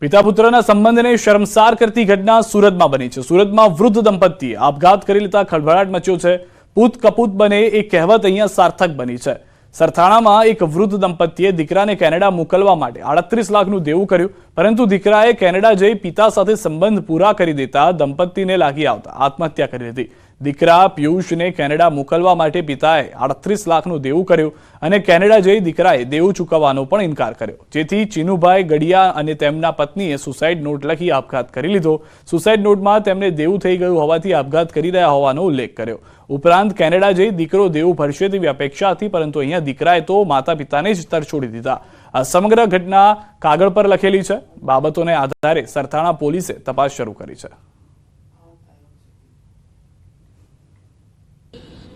પિતા પુત્રના સંબંધને શરમસાર કરતી ઘટના સુરતમાં બની છે. સુરતમાં વૃદ્ધ દંપતીએ આપઘાત કરી લેતા ખળભળાટ મચ્યો છે. પૂત કપૂત બને એ કહેવત અહીંયા સાર્થક બની છે. સરથાણામાં એક વૃદ્ધ દંપતીએ દીકરાને કેનેડા મોકલવા માટે આડત્રીસ લાખનું દેવું કર્યું. પરંતુ દીકરાએ કેનેડા જઈ પિતા સાથે સંબંધ પૂરા કરી દેતા દંપતીને લાગી આવતા, આત્મહત્યા કરી લીધી. દીકરા પિયુષને કેનેડા મોકલવા માટે પિતાએ આડત્રીસ લાખનું દેવું કર્યું અને કેનેડા જઈ દીકરાએ દેવું ચૂકવવાનો પણ ઇનકાર કર્યો. જેથી ચીનુભાઈ ગડિયા અને તેમના પત્નીએ સુસાઇડ નોટ લખી આપઘાત કરી લીધો. સુસાઇડ નોટમાં તેમને દેવું થઈ ગયું હોવાથી આપઘાત કરી રહ્યા હોવાનો ઉલ્લેખ કર્યો. ઉપરાંત કેનેડા જઈ દીકરો દેવું ભરશે તેવી અપેક્ષા હતી, પરંતુ અહીંયા દીકરાએ તો માતા પિતાને જ તરછોડી દીધા. આ સમગ્ર ઘટના કાગળ પર લખેલી છે બાબતોને આધારે સરથાણા પોલીસે તપાસ શરૂ કરી છે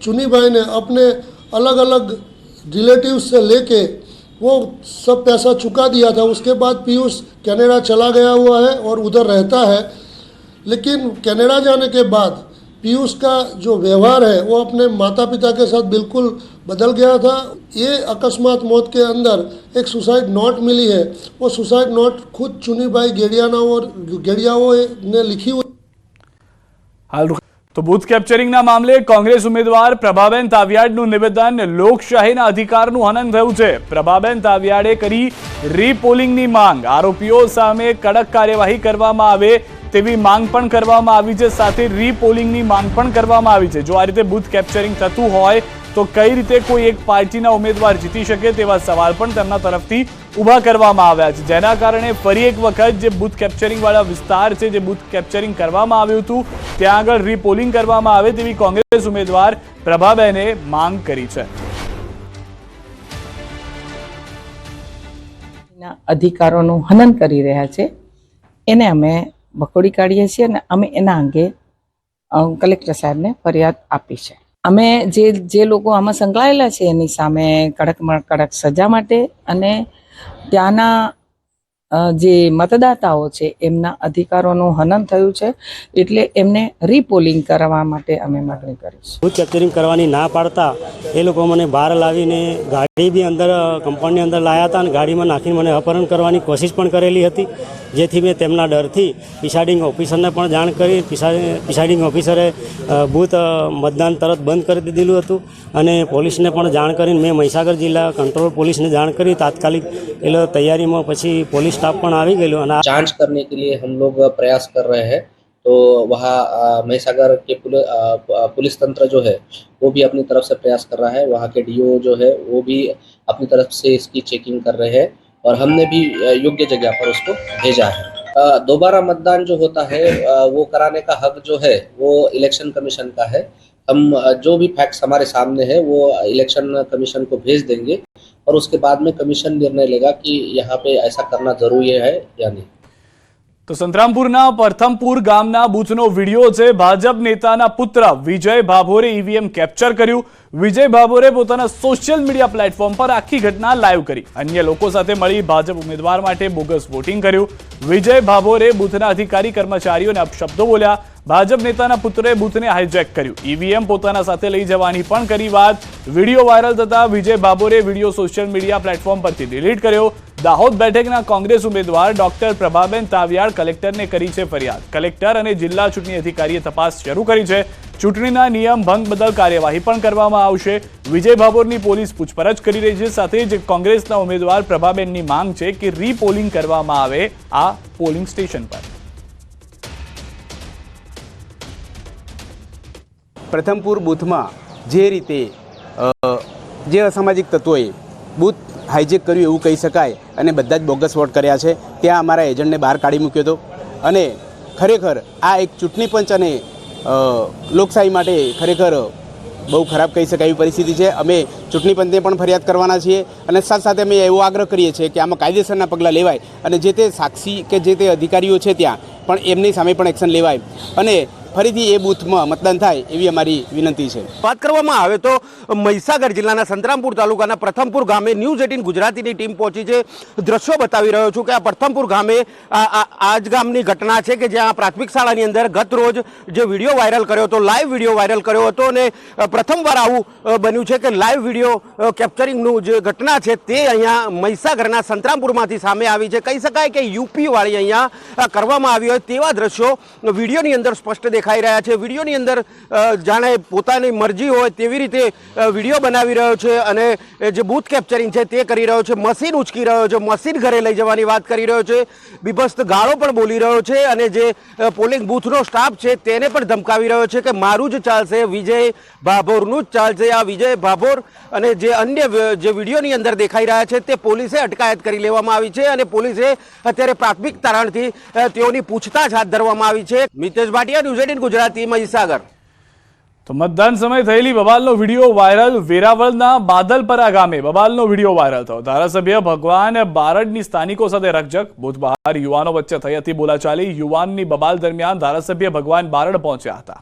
चुनी भाई ने अपने अलग अलग रिलेटिव्स से लेके वो सब पैसा चुका दिया था उसके बाद पीयूष कनाडा चला गया हुआ है और उधर रहता है लेकिन कनाडा जाने के बाद पीयूष का जो व्यवहार है वो अपने माता पिता के साथ बिल्कुल बदल गया था ये अकस्मात मौत के अंदर एक सुसाइड नोट मिली है वो सुसाइड नोट खुद चुनी भाई गेड़ियाना और गेड़ियाओं ने लिखी हुई હાલ રૂ- તો બૂથ કેપ્ચરિંગના મામલે કોંગ્રેસ ઉમેદવાર પ્રભાબેન તાવિયાડનું નિવેદન લોકશાહીના અધિકારનું હનન થયું છે પ્રભાબેન તાવિયાડે કરી રીપોલિંગની માંગ આરોપીઓ સામે કડક કાર્યવાહી કરવામાં આવે તેવી માંગ પણ કરવામાં આવી છે, સાથે રીપોલિંગની માંગ પણ કરવામાં આવી છે. જો આ રીતે બુથ કેપ્ચરિંગ થતું હોય, તો કઈ રીતે કોઈ એક પાર્ટીના ઉમેદવાર જીતી શકે તેવા સવાલ પણ તેમના તરફથી ઊભા કરવામાં આવ્યા છે. જેના કારણે ફરી એક વખત જે બુથ કેપ્ચરિંગ વાળા વિસ્તાર છે, જે બૂથ કેપ્ચરિંગ કરવામાં આવ્યું હતું, ત્યાં આગળ રીપોલિંગ કરવામાં આવે તેવી કોંગ્રેસ ઉમેદવાર પ્રભાબેને માંગ કરી છે. અધિકારોનું હનન કરી રહ્યા છે. એને અમે બખોડી કાઢીએ છીએ અને અમે એના અંગે કલેક્ટર સાહેબને ફરિયાદ આપી છે. અમે જે જે લોકો આમાં સંકળાયેલા છે એની સામે કડકમાં કડક સજા માટે અને ત્યાંના જે મતદાતાઓ છે, એમના અધિકારોનું હનન થયું છે, એટલે એમને રીપોલિંગ કરવા માટે અમે માગણી કરીશું બૂથ કેપ્ચરિંગ કરવાની ના પાડતા એ લોકો મને બહાર લાવીને ગાડી બી અંદર, કંપાઉન્ડની અંદર લાવ્યા હતા અને ગાડીમાં નાખીને મને અપહરણ કરવાની કોશિશ પણ કરેલી હતી, જેથી મેં તેમના ડરથી પિસાડિંગ ઓફિસરને પણ જાણ કરી પિસાડિંગ ઓફિસરે બૂથ મતદાન તરત બંધ કરી દીધેલું હતું અને પોલીસને પણ જાણ કરીને મેં મહીસાગર જિલ્લા કંટ્રોલ પોલીસને જાણ કરી, તાત્કાલિક એટલે તૈયારીમાં પછી પોલીસ સ્ટાફ પણ આવી ગયેલો અને આ जांच करने के लिए हम लोग प्रयास कर रहे हैं तो वहाँ अ, महिसागर के पुलिस पुलिस तंत्र जो है वो भी अपनी तरफ से प्रयास कर रहा है वहाँ के डीओ जो है वो भी अपनी तरफ से इसकी चेकिंग कर रहे हैं और हमने भी अ, योग्य जगह पर उसको भेजा है अ, दोबारा मतदान जो होता है अ, वो कराने का हक जो है वो इलेक्शन कमीशन का है हम अ, जो भी फैक्ट्स हमारे सामने है वो इलेक्शन कमीशन को भेज देंगे और उसके बाद में कमीशन निर्णय लेगा कि यहाँ पे ऐसा करना जरूरी है या नहीं તો સંતરામપુરના પ્રથમપુર ગામના બૂથનો વિડીયો છે ભાજપ નેતાના પુત્ર વિજય ભાભોરે ઈવીએમ કેપ્ચર કર્યું વિજય ભાભોરે પોતાના સોશિયલ મીડિયા પ્લેટફોર્મ પર આખી ઘટના લાઈવ કરી અન્ય લોકો સાથે મળી ભાજપ ઉમેદવાર માટે બોગસ વોટિંગ કર્યું વિજય ભાભોરે બૂથના અધિકારી કર્મચારીઓને અપશબ્દો બોલ્યા ભાજપ નેતાના પુત્રે બુથને હાઇજેક કર્યું. ઈવીએમ પોતાના સાથે લઈ જવાની પણ કરી વાત. વીડિયો વાયરલ થતા વિજય ભાભોરે વીડિયો સોશિયલ મીડિયા પ્લેટફોર્મ પરથી ડિલીટ કર્યો. દાહોદ બેઠકના કોંગ્રેસ ઉમેદવાર ડોક્ટર પ્રભાબેન તાવિયાળ કલેક્ટરને કરી છે ફરિયાદ. કલેક્ટર અને જિલ્લા ચૂંટણી અધિકારીએ તપાસ શરૂ કરી છે. ચૂંટણીના નિયમ ભંગ બદલ કાર્યવાહી પણ કરવામાં આવશે. વિજય ભાભોરની પોલીસ પૂછપરછ કરી રહી છે. સાથે જ કોંગ્રેસના ઉમેદવાર પ્રભાબેનની માંગ છે કે રીપોલિંગ કરવામાં આવે આ પોલિંગ સ્ટેશન પર. પ્રથમપુર બૂથમાં જે રીતે જે અસામાજિક તત્વોએ બૂથ હાઇજેક કર્યું એવું કહી શકાય અને બધા જ બોગસ વોટ કર્યા છે, ત્યાં અમારા એજન્ટને બહાર કાઢી મૂક્યો હતો. અને ખરેખર આ એક ચૂંટણી પંચ અને લોકશાહી માટે ખરેખર બહુ ખરાબ કહી શકાય એવી પરિસ્થિતિ છે. અમે ચૂંટણી પંચને પણ ફરિયાદ કરવાના છીએ અને સાથે સાથે અમે એવો આગ્રહ કરીએ છીએ કે આમાં કાયદેસરના પગલાં લેવાય અને જે તે સાક્ષી કે જે તે અધિકારીઓ છે ત્યાં પણ એમની સામે પણ એક્શન લેવાય. અને ફરીથી એ બૂથમાં મતદાન થાય એવી અમારી વિનંતી છે. વાત કરવામાં આવે તો મહીસાગર જિલ્લાના સંતરામપુર તાલુકાના પ્રથમપુર ગામે ન્યૂઝ એટીન ગુજરાતીની ટીમ પહોંચી છે. દ્રશ્યો બતાવી રહ્યો છું કે આ પ્રથમપુર ગામે આ આ- આ જ ગામની ઘટના છે કે જ્યાં પ્રાથમિક શાળાની અંદર ગત રોજ જે વીડિયો વાયરલ કર્યો હતો, લાઈવ વીડિયો વાયરલ કર્યો હતો અને પ્રથમવાર આવું બન્યું છે કે લાઈવ વીડિયો કેપ્ચરિંગનું જે ઘટના છે તે અહીંયા મહીસાગરના સંતરામપુરમાંથી સામે આવી છે. કહી શકાય કે યુપીવાળી અહીંયા કરવામાં આવી હોય તેવા દ્રશ્યો વિડીયોની અંદર સ્પષ્ટ દેખાઈ રહ્યા છે. વિડીયોની અંદર જાણે પોતાની મરજી હોય તેવી રીતે વીડિયો બનાવી રહ્યો છે અને જે બૂથ કેપ્ચરિંગ છે તે કરી રહ્યો છે. મશીન ઉચકી રહ્યો છે. મશીન ઘરે લઈ જવાની વાત કરી રહ્યો છે. બીભસ્ત ગાળો પણ બોલી રહ્યો છે અને જે પોલિંગ બૂથનો સ્ટાફ છે તેને પણ ધમકાવી રહ્યો છે કે મારું જ ચાલશે, વિજય ભાભોરનું જ ચાલશે. આ વિજય ભાભોર અને જે અન્ય જે વિડીયોની અંદર દેખાઈ રહ્યા છે તે પોલીસે અટકાયત કરી લેવામાં આવી છે અને પોલીસે અત્યારે પ્રાથમિક તારણથી તેઓની પૂછતાછ હાથ ધરવામાં આવી છે. મિતેશ ભાટિયા, ન્યૂઝ એટીન ગુજરાતી મહીસાગર તો મતદાન સમયે થયેલી બબાલનો વીડિયો વાયરલ વેરાવળના બાદલપરા ગામે. બબાલનો વીડિયો વાયરલ થયો. ધારાસભ્ય ભગવાન બારડની સ્થાનિકો સાથે રકજક બહાર યુવાનો વચ્ચે થઈ હતી બોલાચાલી. યુવાનની બબાલ દરમિયાન ધારાસભ્ય ભગવાન બારડ પહોંચ્યા હતા.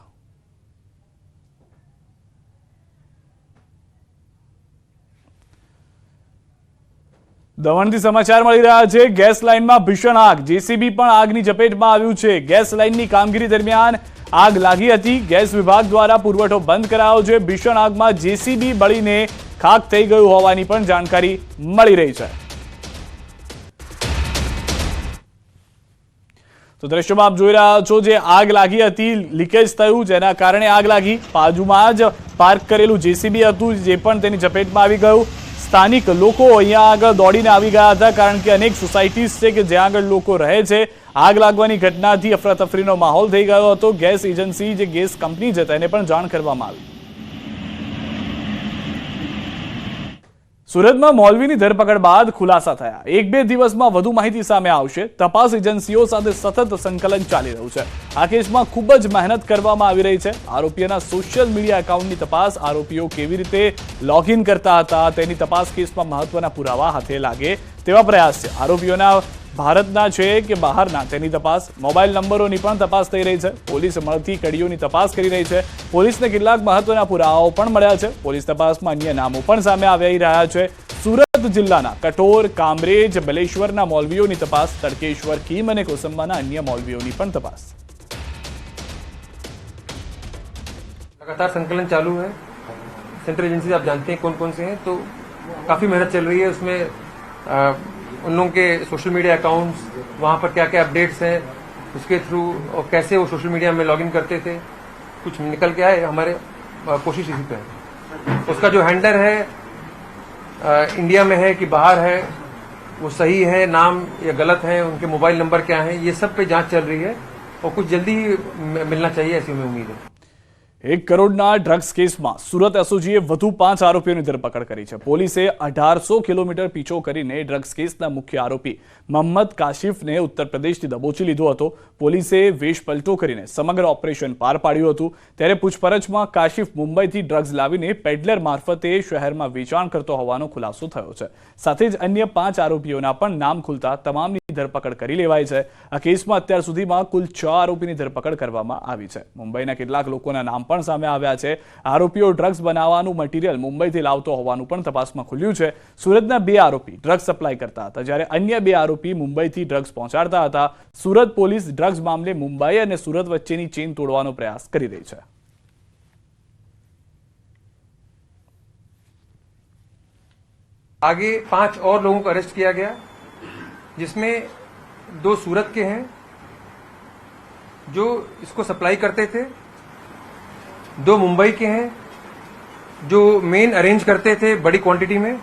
દમણથી સમાચાર મળી રહ્યા છે. ગેસ લાઇનમાં ભીષણ આગ. જેસીબી પણ આગની ઝપેટમાં આવ્યું છે. ગેસ લાઇનની કામગીરી દરમિયાન આગ લાગી હતી. ગેસ વિભાગ દ્વારા પુરવઠો બંધ કરાયો છે. ભીષણ આગમાં જેસીબી બળીને ખાક થઈ ગયું હોવાની પણ જાણકારી મળી રહી છે. તો દ્રશ્યમાં આપ જોઈ રહ્યા છો જે આગ લાગી હતી, લીકેજ થયું, જેના કારણે આગ લાગી. બાજુમાં જ પાર્ક કરેલું જેસીબી હતું, જે પણ તેની ઝપેટમાં આવી ગયું. સ્થાનિક લોકો અહીંયા આગળ દોડીને આવી ગયા હતા, કારણ કે અનેક સોસાયટીઝ છે કે જ્યાં આગળ લોકો રહે છે. આગ લાગવાની ઘટનાથી અફરાતફરીનો માહોલ થઈ ગયો હતો. ગેસ એજન્સી જે ગેસ કંપની છે તેને પણ જાણ કરવામાં આવી. સુરતમાં મોલવીની ધરપકડ બાદ ખુલાસા થયા. એક બે દિવસમાં વધુ માહિતી સામે આવશે. તપાસ એજન્સીઓ સાથે સતત સંકલન ચાલી રહ્યું છે. આ કેસમાં ખૂબ જ મહેનત કરવામાં આવી રહી છે. આરોપીઓના સોશિયલ મીડિયા એકાઉન્ટની તપાસ આરોપીઓ કેવી રીતે લોગિન કરતા હતા તેની તપાસ કેસમાં મહત્વના પુરાવા હાથે લાગે તેવા પ્રયાસ છે. આરોપીઓના ભારતના છે કે બહારના તેની તપાસ મોબાઈલ નંબરોની પણ તપાસ થઈ રહી છે પોલીસ મળતી કડીઓની તપાસ કરી રહી છે પોલીસને કેટલાક મહત્વના પુરાવાઓ પણ મળ્યા છે પોલીસ તપાસમાં અન્ય નામો પણ સામે આવી રહ્યા છે સુરત જિલ્લાના કઠોર કામરેજ બલેશ્વરના મૌલવીઓની તપાસ તડકેશ્વર કીમ અને કોસંબાના અન્ય મૌલવીઓની પણ તપાસ लगातार संकलन चालू है सेंट्रल एजेंसी आप जानते हैं कौन कौन से हैं तो काफ़ी मेहनत चल रही है उसमें आ, उन लोगों के सोशल मीडिया अकाउंट्स वहाँ पर क्या क्या अपडेट्स हैं उसके थ्रू और कैसे वो सोशल मीडिया में लॉगिन करते थे कुछ निकल के आए हमारे कोशिश इसी पे है। उसका जो हैंडलर है आ, इंडिया में है कि बाहर है वो सही है नाम या गलत है उनके मोबाइल नंबर क्या है ये सब पे जाँच चल रही है और कुछ जल्दी ही मिलना चाहिए ऐसी हमें उम्मीद है। એક કરોડના ડ્રગ્સ કેસમાં સુરત એસઓજીએ વધુ પાંચ આરોપીઓની ધરપકડ કરી છે. પોલીસે અઢારસો કિલોમીટર પીછો કરીને ડ્રગ્સ કેસના મુખ્ય આરોપી મોહમ્મદ કાશિફને ઉત્તર પ્રદેશથી દબોચી લીધો હતો. પોલીસે વેશ પલટો કરીને સમગ્ર ઓપરેશન પાર પાડ્યું હતું. ત્યારે પૂછપરછમાં કાશિફ મુંબઈથી ડ્રગ્સ લાવીને પેડલર મારફતે શહેરમાં વેચાણ કરતો હોવાનો ખુલાસો થયો છે. સાથે જ અન્ય પાંચ આરોપીઓના પણ નામ ખુલતા તમામની ધરપકડ કરી લેવાઈ છે. આ કેસમાં અત્યાર સુધીમાં કુલ છ આરોપીની ધરપકડ કરવામાં આવી છે. મુંબઈના કેટલાક લોકોના નામ પણ સામે આવ્યા છે આરોપીઓ ડ્રગ્સ બનાવવાનું મટીરિયલ મુંબઈથી લાવતો હોવાનું પણ તપાસમાં ખુલ્યું છે સુરતના બે આરોપી ડ્રગ્સ સપ્લાય કરતા હતા જ્યારે અન્ય બે આરોપી મુંબઈથી ડ્રગ્સ પહોંચાડતા હતા સુરત પોલીસ ડ્રગ્સ મામલે મુંબઈ અને સુરત વચ્ચેની ચેઇન તોડવાનો પ્રયાસ કરી રહી છે आगे पांच और लोगों को अरेस्ट किया गया जिसमें दो सूरत के हैं जो इसको सप्लाई करते थे दो मुंबई के हैं, जो मेन अरेंज करते थे बड़ी क्वांटिटी में।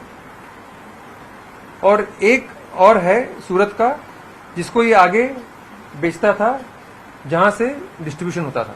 और एक और है सूरत का, जिसको ये आगे बेचता था, जहाँ से डिस्ट्रीब्यूशन होता था।